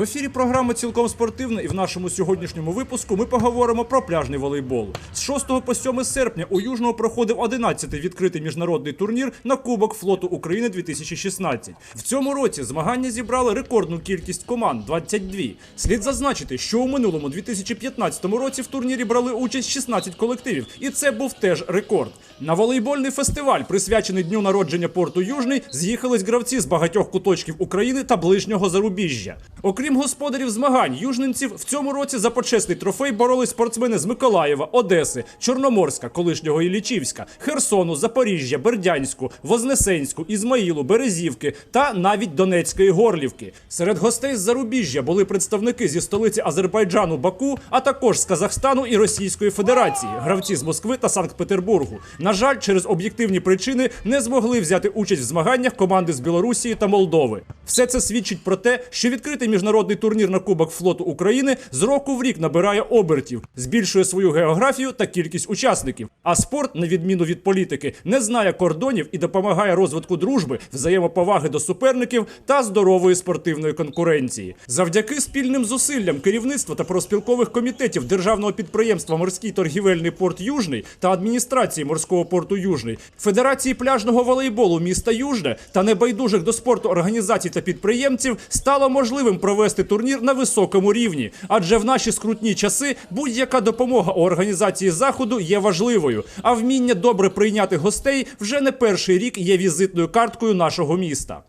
В ефірі програми цілком спортивна, і в нашому сьогоднішньому випуску ми поговоримо про пляжний волейбол. З 6 по 7 серпня у Южного проходив 11-й відкритий міжнародний турнір на Кубок флоту України 2016. В цьому році змагання зібрали рекордну кількість команд 22. Слід зазначити, що у минулому 2015 році в турнірі брали участь 16 колективів, і це був теж рекорд. На волейбольний фестиваль, присвячений дню народження порту Южний, з'їхались гравці з багатьох куточків України та ближнього зарубіжжя. Окрім господарів змагань, южненців в цьому році за почесний трофей боролись спортсмени з Миколаєва, Одеси, Чорноморська, колишнього Іллічівська, Херсону, Запоріжжя, Бердянську, Вознесенську, Ізмаїлу, Березівки та навіть Донецької Горлівки. Серед гостей з зарубіжжя були представники зі столиці Азербайджану Баку, а також з Казахстану і Російської Федерації, гравці з Москви та Санкт-Петербургу. На жаль, через об'єктивні причини не змогли взяти участь в змаганнях команди з Білорусі та Молдови. Все це свідчить про те, що відкритий міжнародний турнір на Кубок флоту України з року в рік набирає обертів, збільшує свою географію та кількість учасників. А спорт, на відміну від політики, не знає кордонів і допомагає розвитку дружби, взаємоповаги до суперників та здорової спортивної конкуренції. Завдяки спільним зусиллям керівництва та проспілкових комітетів державного підприємства Морський торгівельний порт Южний та адміністрації морського порту Южний, Федерації пляжного волейболу міста Южне та небайдужих до спорту організацій та підприємців стало можливим провести турнір на високому рівні, адже в наші скрутні часи будь-яка допомога у організації заходу є важливою, а вміння добре прийняти гостей вже не перший рік є візитною карткою нашого міста.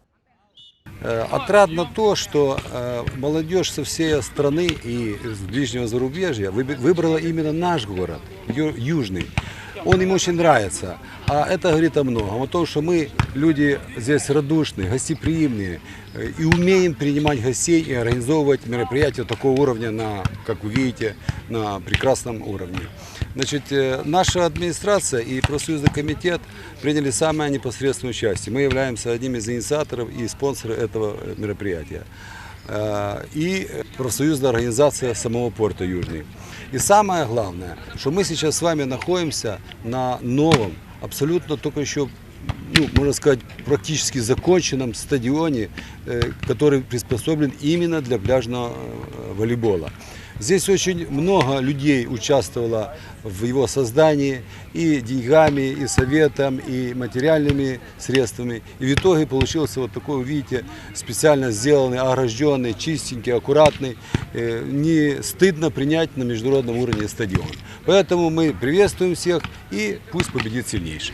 Э, Отрадно то, что э, молодежь со всей страны и с ближнего зарубежья выби- выбрала именно наш город, Ю- Южный. Он им очень нравится. А это говорит о многом. О том, что мы люди здесь радушные, гостеприимные э, и умеем принимать гостей и организовывать мероприятия такого уровня, на, как вы видите, на прекрасном уровне. Значит, э, наша администрация и профсоюзный комитет приняли самое непосредственное участие. Мы являемся одним из инициаторов и спонсоров этого э, мероприятия. Э, И профсоюзная организация самого порта Южный. И самое главное, что мы сейчас с вами находимся на новом, абсолютно только еще ну, можно сказать, практически законченном стадионе, э, который приспособлен именно для пляжного э, волейбола. Здесь очень много людей участвовало в его создании и деньгами, и советом, и материальными средствами. И в итоге получился вот такой, видите, специально сделанный, огражденный, чистенький, аккуратный, э, не стыдно принять на международном уровне стадион. Поэтому мы приветствуем всех и пусть победит сильнейший.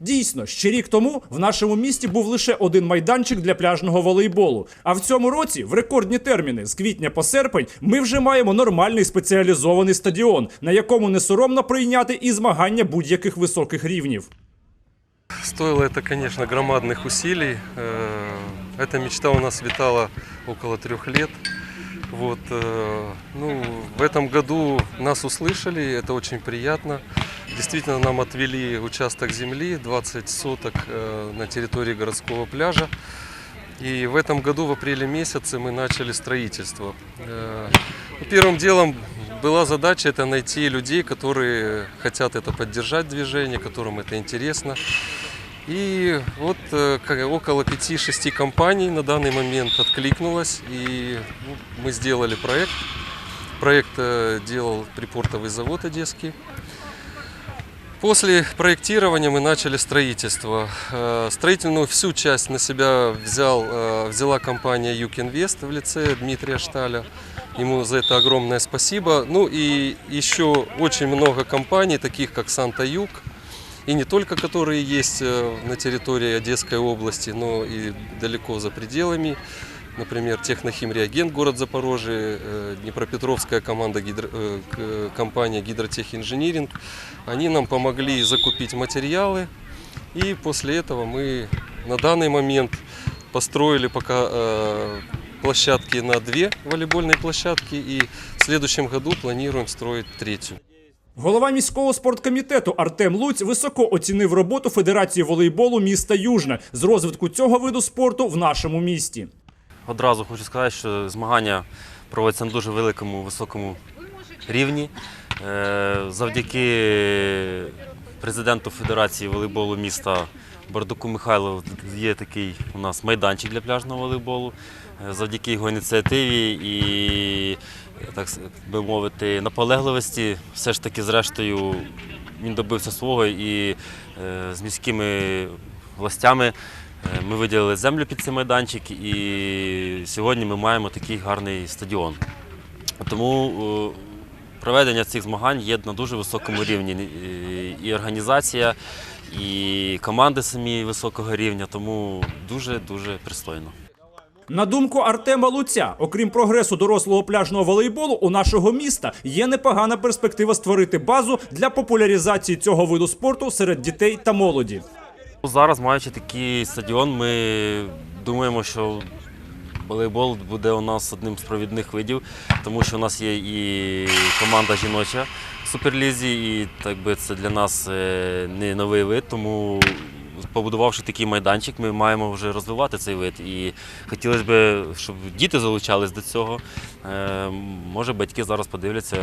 Дійсно, ще рік тому в нашому місті був лише один майданчик для пляжного волейболу. А в цьому році, в рекордні терміни з квітня по серпень, ми вже маємо нормальний спеціалізований стадіон, на якому не соромно прийняти і змагання будь-яких високих рівнів. Стоило это, конечно, громадных усилий. Э, Эта мечта у нас витала около трех лет. Вот, э, ну, в этом году нас услышали, это очень приятно. Действительно, нам отвели участок земли, 20 соток э, на территории городского пляжа. И в этом году, в апреле месяце, мы начали строительство. Э, ну, Первым делом была задача это найти людей, которые хотят это поддержать движение, которым это интересно. И вот э, около 5-6 компаний на данный момент откликнулось, и ну, мы сделали проект. Проект э, делал припортовый завод Одесский. После проектирования мы начали строительство. Э, Строительную всю часть на себя взял, взяла компания Юкинвест в лице Дмитрия Шталя. Ему за это огромное спасибо. Ну и еще очень много компаний, таких как Санта Юг, и не только которые есть э, на территории Одесской области, но и далеко за пределами. Например, Технохимреагент, город Запорожье, э, Днепропетровская команда гидро- э, к- компания Гидротехинжиниринг. Они нам помогли закупить материалы. И после этого мы на данный момент построили пока э, площадки на две волейбольные площадки. И в следующем году планируем строить третью. Голова міського спорткомітету Артем Луць високо оцінив роботу Федерації волейболу міста Южне з розвитку цього виду спорту в нашому місті. Одразу хочу сказати, що змагання проводяться на дуже великому високому рівні. Е, Завдяки президенту Федерації волейболу міста Бардаку Михайло є такий у нас майданчик для пляжного волейболу. Е, Завдяки його ініціативі і, так би мовити, наполегливості, все ж таки, зрештою, він добився свого і е, з міськими властями е, ми виділили землю під цей майданчик, і сьогодні ми маємо такий гарний стадіон. Тому е, проведення цих змагань є на дуже високому рівні. І- організація, і команди самі високого рівня, тому дуже-дуже пристойно. На думку Артема Луця, окрім прогресу дорослого пляжного волейболу, у нашого міста є непогана перспектива створити базу для популяризації цього виду спорту серед дітей та молоді. Зараз, маючи такий стадіон, ми думаємо, що волейбол буде у нас одним з провідних видів, тому що у нас є і команда жіноча в суперлізі, і так би це для нас е, не новий вид. Тому побудувавши такий майданчик, ми маємо вже розвивати цей вид. І хотілося б, щоб діти залучались до цього. Е, Може, батьки зараз подивляться,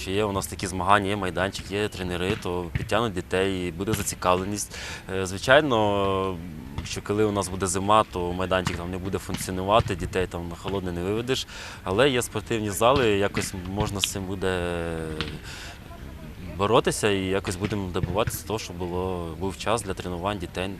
що є у нас такі змагання, є майданчик, є тренери, то підтягнуть дітей, і буде зацікавленість. Е, Звичайно, що коли у нас буде зима, то майданчик там не буде функціонувати, дітей там на холодне не виведеш. Але є спортивні зали, якось можна з цим буде боротися і якось будемо добиватися того, щоб було, був час для тренувань дітей.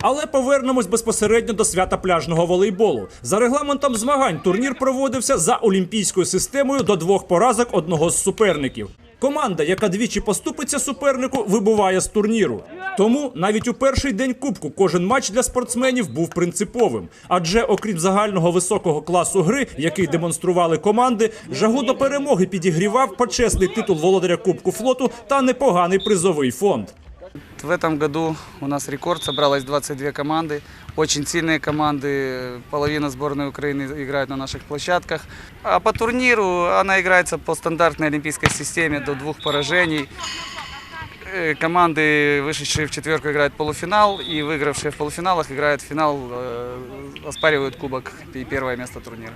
Але повернемось безпосередньо до свята пляжного волейболу. За регламентом змагань турнір проводився за олімпійською системою до двох поразок одного з суперників. Команда, яка двічі поступиться супернику, вибуває з турніру. Тому навіть у перший день кубку кожен матч для спортсменів був принциповим. Адже, окрім загального високого класу гри, який демонстрували команди, жагу до перемоги підігрівав почесний титул володаря Кубку флоту та непоганий призовий фонд. В этом году у нас рекорд, собралось 22 команды, очень сильные команды, половина сборной Украины играет на наших площадках. А по турниру она играется по стандартной олимпийской системе до двух поражений. Э, Команды, вышедшие в четверку, играют полуфинал, и выигравшие в полуфиналах играют в финал, э, оспаривают кубок и первое место турнира.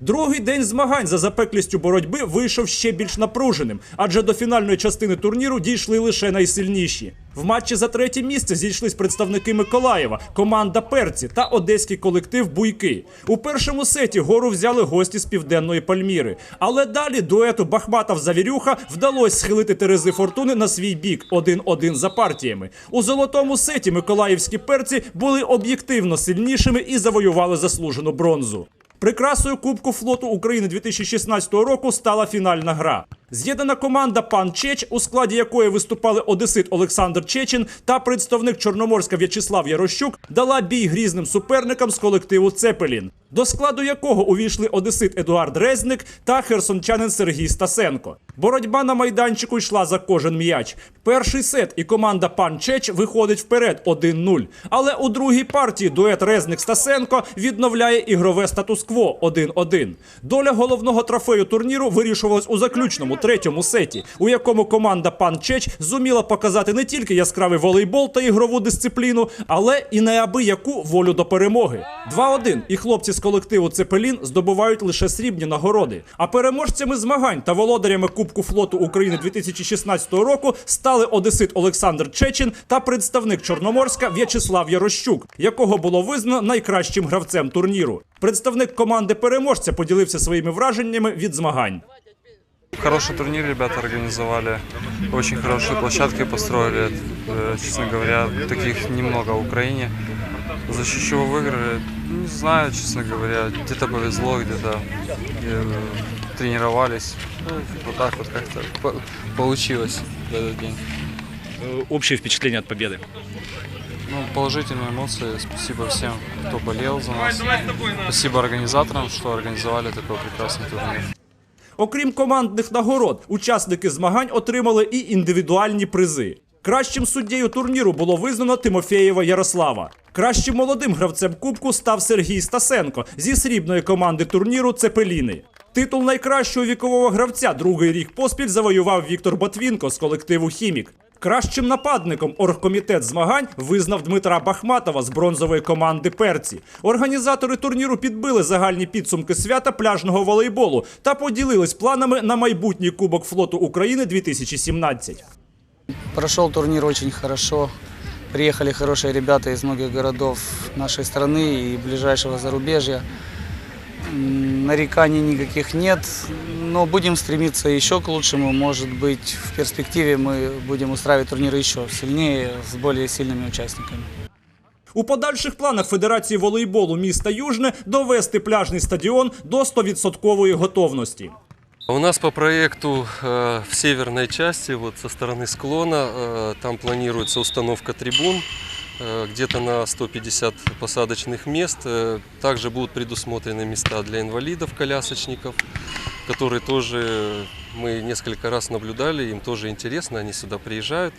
Другий день змагань за запеклістю боротьби вийшов ще більш напруженим, адже до фінальної частини турніру дійшли лише найсильніші. В матчі за третє місце зійшлись представники Миколаєва, команда Перці та одеський колектив Буйки. У першому сеті гору взяли гості з південної Пальміри. Але далі дуету Бахматов-Завірюха вдалося схилити Терези Фортуни на свій бік 1-1 за партіями. У золотому сеті миколаївські перці були об'єктивно сильнішими і завоювали заслужену бронзу. Прикрасою Кубку флоту України 2016 року стала фінальна гра. З'єднана команда Пан Чеч, у складі якої виступали одесит Олександр Чечин та представник Чорноморська В'ячеслав Ярощук, дала бій грізним суперникам з колективу Цепелін, до складу якого увійшли одесит Едуард Резник та херсончанин Сергій Стасенко. Боротьба на майданчику йшла за кожен м'яч. Перший сет і команда Пан Чеч виходить вперед 1-0. Але у другій партії дует Резник Стасенко відновляє ігрове статус-кво 1-1. Доля головного трофею турніру вирішувалась у заключному третьому сеті, у якому команда Пан Чеч зуміла показати не тільки яскравий волейбол та ігрову дисципліну, але і неабияку волю до перемоги. 2-1. І хлопці з колективу Цепелін здобувають лише срібні нагороди. А переможцями змагань та володарями Кубку флоту України 2016 року стали одесит Олександр Чечин та представник Чорноморська В'ячеслав Ярощук, якого було визнано найкращим гравцем турніру. Представник команди переможця поділився своїми враженнями від змагань. Хороший турнир ребята организовали, очень хорошие площадки построили. Э, Честно говоря, таких немного в Украине. За счет чего выиграли, не знаю, честно говоря. Где-то повезло, где-то э, тренировались. Ну, вот так вот как-то по- получилось в этот день. общее впечатление от победы? Ну, положительные эмоции. Спасибо всем, кто болел за нас. Спасибо организаторам, что организовали такой прекрасный турнир. Окрім командних нагород, учасники змагань отримали і індивідуальні призи. Кращим суддєю турніру було визнано Тимофєєва Ярослава. Кращим молодим гравцем кубку став Сергій Стасенко зі срібної команди турніру Цепеліни. Титул найкращого вікового гравця другий рік поспіль завоював Віктор Ботвінко з колективу Хімік. Кращим нападником оргкомітет змагань визнав Дмитра Бахматова з бронзової команди Перці. Організатори турніру підбили загальні підсумки свята пляжного волейболу та поділились планами на майбутній Кубок флоту України 2017. Прошел турнир очень хорошо. Приехали хорошие ребята из многих городов нашей страны и ближайшего зарубежья. М, Нареканий никаких нет, но будем стремиться еще к лучшему. Может быть, в перспективе мы будем устраивать турниры еще сильнее, с более сильными участниками. У подальших планах Федерації волейболу міста Южне довести пляжний стадіон до 100% готовності. У нас по проекту э, в северной части, вот со стороны склона, э, там планируется установка трибун э, где-то на 150 посадочных мест. Э, Также будут предусмотрены места для инвалидов, колясочников, которые тоже э, мы несколько раз наблюдали, им тоже интересно, они сюда приезжают.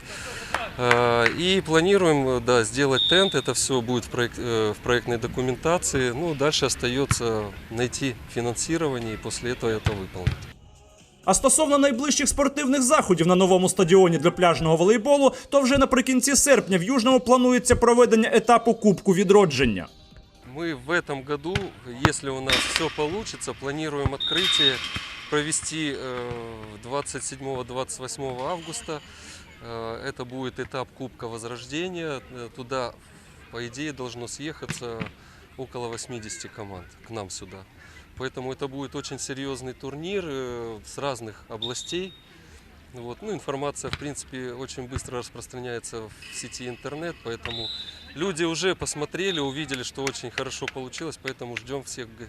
Э, И планируем э, да, сделать тент, это все будет в, проект- э, в проектной документации. Ну, дальше остается найти финансирование и после этого это выполнить. А стосовно найближчих спортивних заходів на новому стадіоні для пляжного волейболу, то вже наприкінці серпня в Южному планується проведення етапу Кубку відродження. Мы в этом году, если у нас все получится, планируем открытие провести э, 27-28 августа. Э, Это будет этап Кубка Возрождения. Э, Туда, по идее, должно съехаться около 80 команд к нам сюда. Поэтому это будет очень серьезный турнир э, с разных областей. Вот. Ну, информация, в принципе, очень быстро распространяется в сети интернет, поэтому люди уже посмотрели, увидели, что очень хорошо получилось, поэтому ждем всех г-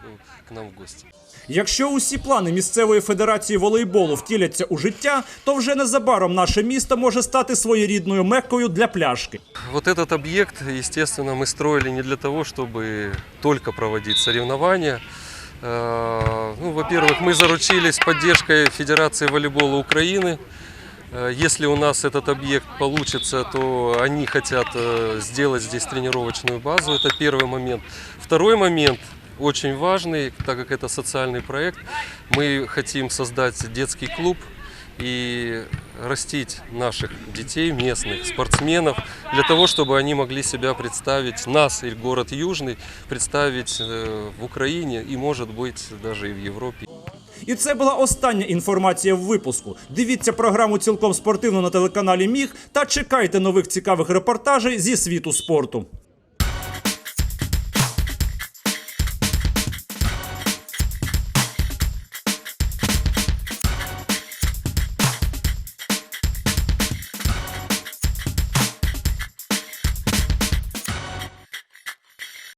к нам в гости. Якщо усі плани місцевої федерації волейболу втіляться у життя, то вже незабаром наше місто може стати своєрідною меккою для пляжки. Вот этот объект, естественно, мы строили не для того, чтобы только проводить соревнования. Э, Ну, во-первых, мы заручились поддержкой Федерации волейбола Украины. Э, Если у нас этот объект получится, то они хотят э, сделать здесь тренировочную базу. Это первый момент. Второй момент очень важный, так как это социальный проект. Мы хотим создать детский клуб и растить наших детей, местных спортсменов, для того, чтобы они могли себя представить, нас и город Южный, представить э, в Украине и, может быть, даже и в Европе. І це була остання інформація в випуску. Дивіться програму цілком спортивно на телеканалі Міг та чекайте нових цікавих репортажей зі світу спорту.